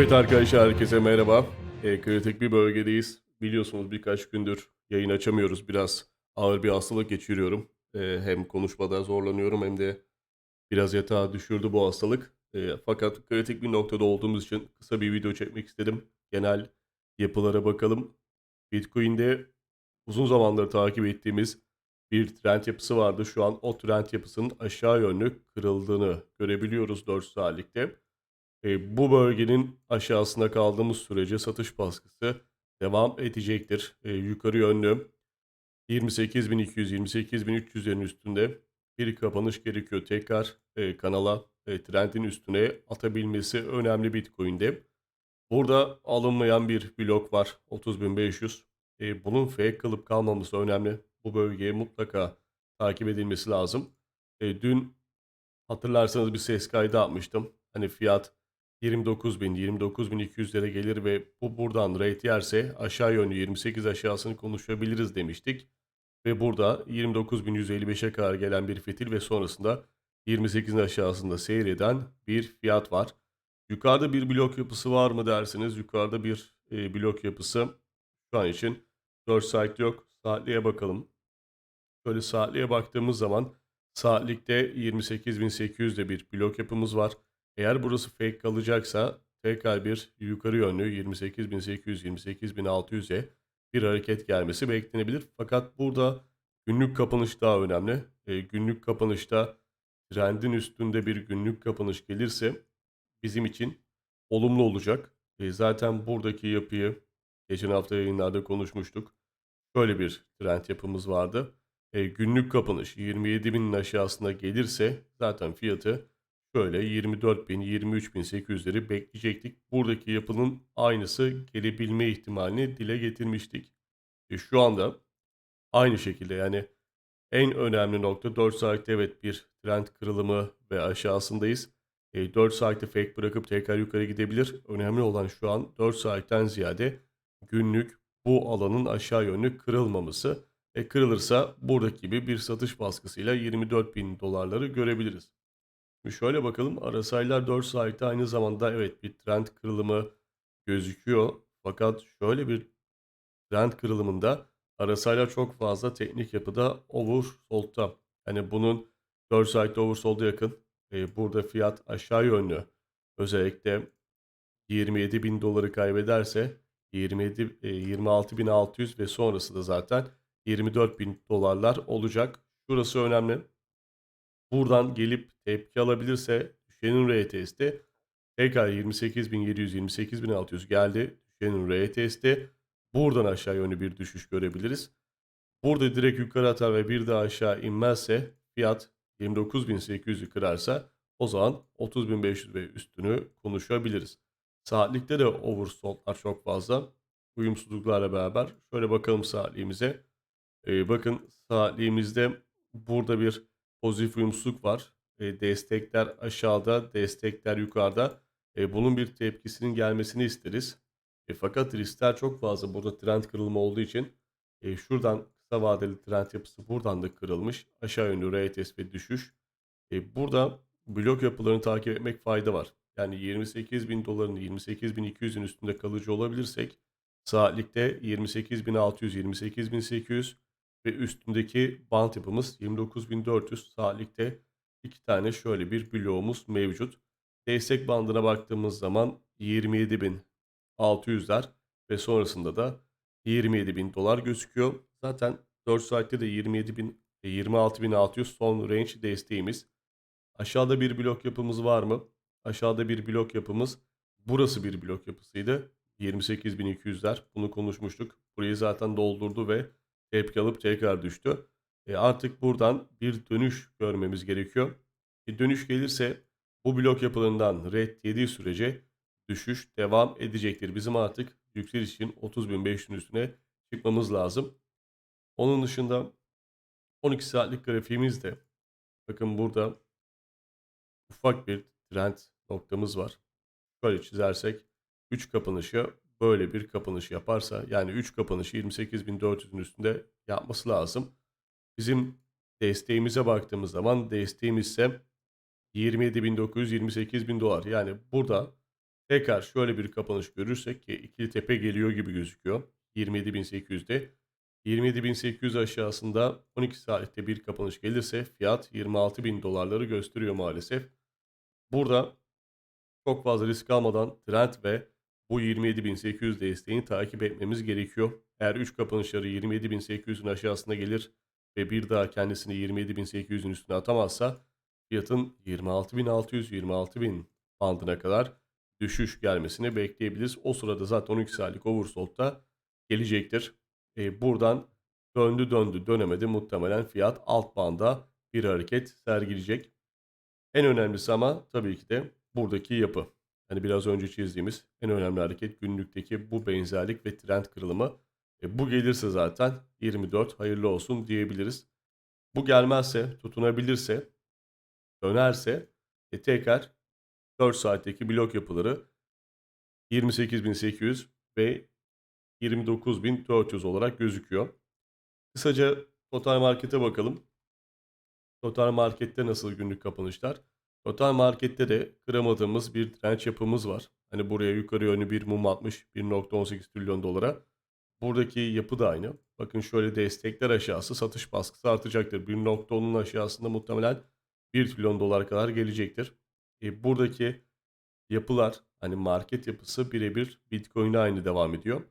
Evet arkadaşlar herkese merhaba. E, kritik bir bölgedeyiz. Biliyorsunuz birkaç gündür yayın açamıyoruz. Biraz ağır bir hastalık geçiriyorum. E, hem konuşmada zorlanıyorum hem de biraz yatağa düşürdü bu hastalık. E, fakat kritik bir noktada olduğumuz için kısa bir video çekmek istedim. Genel yapılara bakalım. Bitcoin'de uzun zamandır takip ettiğimiz bir trend yapısı vardı. Şu an o trend yapısının aşağı yönlü kırıldığını görebiliyoruz 4 saatlikte. E, bu bölgenin aşağısında kaldığımız sürece satış baskısı devam edecektir. E, yukarı yönlü 28.200-28.300'lerin üstünde bir kapanış gerekiyor. Tekrar e, kanala e, trendin üstüne atabilmesi önemli Bitcoin'de. Burada alınmayan bir blok var 30.500. E, bunun fake kalıp kalmaması önemli. Bu bölgeye mutlaka takip edilmesi lazım. E, dün hatırlarsanız bir ses kaydı atmıştım. Hani fiyat 29.000, 29.200'lere gelir ve bu buradan rate yerse aşağı yönlü 28 aşağısını konuşabiliriz demiştik. Ve burada 29.155'e kadar gelen bir fitil ve sonrasında 28'in aşağısında seyreden bir fiyat var. Yukarıda bir blok yapısı var mı dersiniz? Yukarıda bir e, blok yapısı şu an için 4 saat yok. Saatliğe bakalım. Şöyle saatliğe baktığımız zaman saatlikte 28.800'de bir blok yapımız var. Eğer burası fake kalacaksa tekrar bir yukarı yönlü 28.800-28.600'e bir hareket gelmesi beklenebilir. Fakat burada günlük kapanış daha önemli. E, günlük kapanışta trendin üstünde bir günlük kapanış gelirse bizim için olumlu olacak. E, zaten buradaki yapıyı geçen hafta yayınlarda konuşmuştuk. Şöyle bir trend yapımız vardı. E, günlük kapanış 27.000'in aşağısına gelirse zaten fiyatı şöyle 24.000 23.800'leri bekleyecektik. Buradaki yapının aynısı gelebilme ihtimalini dile getirmiştik. E, şu anda aynı şekilde yani en önemli nokta 4 saatte evet bir trend kırılımı ve aşağısındayız. E, 4 saatte fake bırakıp tekrar yukarı gidebilir. Önemli olan şu an 4 saatten ziyade günlük bu alanın aşağı yönlü kırılmaması. E, kırılırsa buradaki gibi bir satış baskısıyla 24 bin dolarları görebiliriz. Şöyle bakalım. RSI'lar 4 saatte aynı zamanda evet bir trend kırılımı gözüküyor. Fakat şöyle bir trend kırılımında RSI'lar çok fazla teknik yapıda oversold'da. Yani bunun 4 saatte oversold'a yakın. Burada fiyat aşağı yönlü. Özellikle 27 bin doları kaybederse 27 e, 26.600 ve sonrası da zaten 24 bin dolarlar olacak. Şurası önemli. Buradan gelip tepki alabilirse düşenin retesti tekrar 28.700 28.600 geldi. Düşenin retesti. Buradan aşağı yönlü bir düşüş görebiliriz. Burada direkt yukarı atar ve bir daha aşağı inmezse fiyat 29.800'ü kırarsa o zaman 30.500 ve üstünü konuşabiliriz. Saatlikte de oversold'lar çok fazla. Uyumsuzluklarla beraber. Şöyle bakalım saatliğimize. Ee, bakın saatliğimizde burada bir pozitif uyumsuzluk var. E, destekler aşağıda, destekler yukarıda. E, bunun bir tepkisinin gelmesini isteriz. E, fakat riskler çok fazla. Burada trend kırılma olduğu için e, şuradan kısa vadeli trend yapısı buradan da kırılmış. Aşağı yönlü retest ve düşüş. E, burada blok yapılarını takip etmek fayda var. Yani 28 bin doların 28 bin 200'ün üstünde kalıcı olabilirsek saatlikte 28 bin 600, 28 bin 800 ve üstündeki band yapımız 29.400 saatlikte iki tane şöyle bir bloğumuz mevcut. Destek bandına baktığımız zaman 27.600'ler ve sonrasında da 27.000 dolar gözüküyor. Zaten 4 saatte de 27.000 26.600 son range desteğimiz. Aşağıda bir blok yapımız var mı? Aşağıda bir blok yapımız. Burası bir blok yapısıydı. 28.200'ler. Bunu konuşmuştuk. Burayı zaten doldurdu ve tepki alıp tekrar düştü. E artık buradan bir dönüş görmemiz gerekiyor. Bir dönüş gelirse bu blok yapılarından red yediği sürece düşüş devam edecektir. Bizim artık yükseliş için 30.500'ün üstüne çıkmamız lazım. Onun dışında 12 saatlik grafiğimizde bakın burada ufak bir trend noktamız var. Şöyle çizersek 3 kapanışı böyle bir kapanış yaparsa yani 3 kapanışı 28.400'ün üstünde yapması lazım. Bizim desteğimize baktığımız zaman desteğimiz ise 27.900 28.000 dolar. Yani burada Tekrar şöyle bir kapanış görürsek ki ikili tepe geliyor gibi gözüküyor. 27.800'de. 27.800 aşağısında 12 saatte bir kapanış gelirse fiyat 26.000 dolarları gösteriyor maalesef. Burada çok fazla risk almadan trend ve bu 27.800 desteğini takip etmemiz gerekiyor. Eğer 3 kapanışları 27.800'ün aşağısına gelir ve bir daha kendisini 27.800'ün üstüne atamazsa fiyatın 26.600-26.000 bandına kadar düşüş gelmesini bekleyebiliriz. O sırada zaten 12 saatlik oversold da gelecektir. E, buradan döndü döndü dönemedi muhtemelen fiyat alt banda bir hareket sergileyecek. En önemlisi ama tabii ki de buradaki yapı. Hani biraz önce çizdiğimiz en önemli hareket günlükteki bu benzerlik ve trend kırılımı. E, bu gelirse zaten 24 hayırlı olsun diyebiliriz. Bu gelmezse, tutunabilirse, dönerse e, tekrar 4 saatteki blok yapıları 28.800 ve 29.400 olarak gözüküyor. Kısaca total markete bakalım. Total markette nasıl günlük kapanışlar? Total markette de kıramadığımız bir direnç yapımız var. Hani buraya yukarı yönlü bir mum atmış 1.18 trilyon dolara. Buradaki yapı da aynı. Bakın şöyle destekler aşağısı satış baskısı artacaktır. 1.10'un aşağısında muhtemelen 1 trilyon dolar kadar gelecektir. E, buradaki yapılar hani market yapısı birebir Bitcoin'e aynı devam ediyor.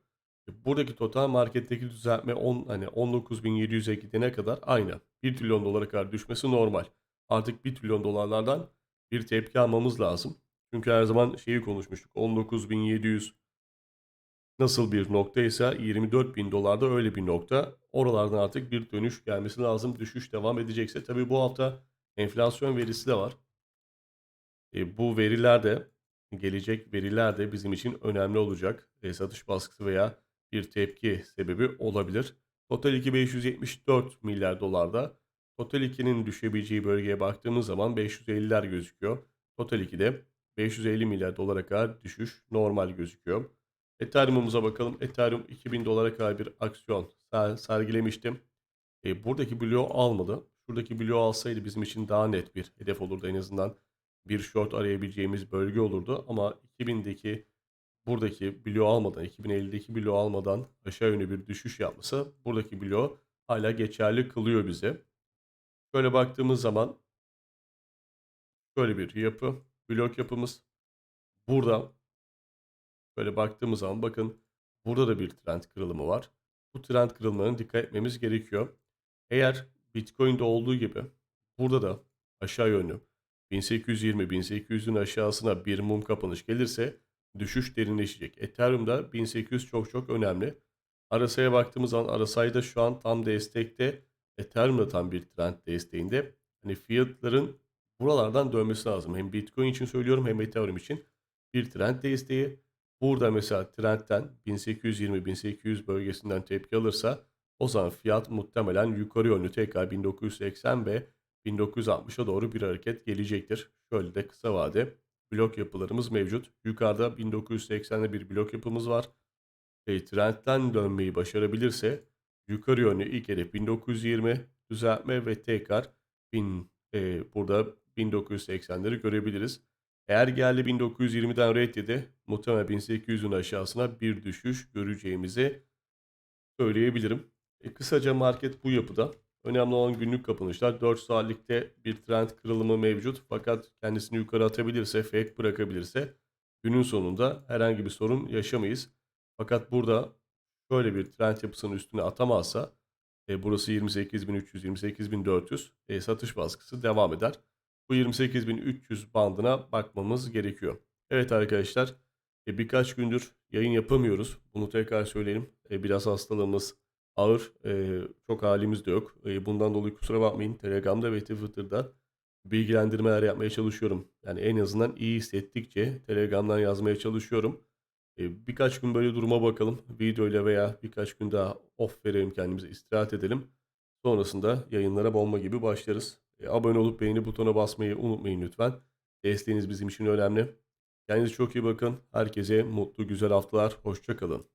E, buradaki total marketteki düzeltme 10 hani 19.700'e gidene kadar aynı. 1 trilyon dolara kadar düşmesi normal. Artık 1 trilyon dolarlardan bir tepki almamız lazım. Çünkü her zaman şeyi konuşmuştuk. 19.700 nasıl bir noktaysa 24 bin dolarda öyle bir nokta. Oralardan artık bir dönüş gelmesi lazım. Düşüş devam edecekse. Tabii bu hafta enflasyon verisi de var. E, bu veriler de gelecek veriler de bizim için önemli olacak. E, satış baskısı veya bir tepki sebebi olabilir. Total 2574 milyar dolarda. Total 2'nin düşebileceği bölgeye baktığımız zaman 550'ler gözüküyor. Total 2'de 550 milyar dolara kadar düşüş normal gözüküyor. Ethereum'umuza bakalım. Ethereum 2000 dolara kadar bir aksiyon sergilemiştim. E, buradaki bloğu almadı. Şuradaki bloğu alsaydı bizim için daha net bir hedef olurdu. En azından bir short arayabileceğimiz bölge olurdu. Ama 2000'deki buradaki bloğu almadan, 2050'deki bloğu almadan aşağı yönlü bir düşüş yapması buradaki bloğu hala geçerli kılıyor bize. Şöyle baktığımız zaman şöyle bir yapı, blok yapımız. Burada Böyle baktığımız zaman bakın burada da bir trend kırılımı var. Bu trend kırılmalarına dikkat etmemiz gerekiyor. Eğer Bitcoin'de olduğu gibi burada da aşağı yönlü 1820-1800'ün aşağısına bir mum kapanış gelirse düşüş derinleşecek. Ethereum'da 1800 çok çok önemli. Arasaya baktığımız zaman Arasay'da şu an tam destekte. Ethereum'da tam bir trend desteğinde. Hani fiyatların buralardan dönmesi lazım. Hem Bitcoin için söylüyorum hem Ethereum için. Bir trend desteği. Burada mesela trendten 1820-1800 bölgesinden tepki alırsa o zaman fiyat muhtemelen yukarı yönlü tekrar 1980 ve 1960'a doğru bir hareket gelecektir. Şöyle de kısa vade blok yapılarımız mevcut. Yukarıda 1980'de bir blok yapımız var. E, trendten dönmeyi başarabilirse yukarı yönlü ilk hedef 1920 düzeltme ve tekrar 1000 e, burada 1980'leri görebiliriz. Eğer geldi 1920'den red yedi, muhtemelen 1800'ün aşağısına bir düşüş göreceğimizi söyleyebilirim. E, kısaca market bu yapıda. Önemli olan günlük kapanışlar. 4 saatlikte bir trend kırılımı mevcut. Fakat kendisini yukarı atabilirse, fake bırakabilirse günün sonunda herhangi bir sorun yaşamayız. Fakat burada şöyle bir trend yapısının üstüne atamazsa e, burası 28.300, 28.400 e, satış baskısı devam eder bu 28.300 bandına bakmamız gerekiyor. Evet arkadaşlar e, birkaç gündür yayın yapamıyoruz. Bunu tekrar söyleyelim. E, biraz hastalığımız ağır. E, çok halimiz de yok. E, bundan dolayı kusura bakmayın. Telegram'da ve Twitter'da bilgilendirmeler yapmaya çalışıyorum. Yani en azından iyi hissettikçe Telegram'dan yazmaya çalışıyorum. E, birkaç gün böyle duruma bakalım. Videoyla veya birkaç gün daha off verelim kendimize istirahat edelim. Sonrasında yayınlara bomba gibi başlarız. E, abone olup beğeni butonuna basmayı unutmayın lütfen. Desteğiniz bizim için önemli. Kendinize çok iyi bakın. Herkese mutlu güzel haftalar. Hoşçakalın.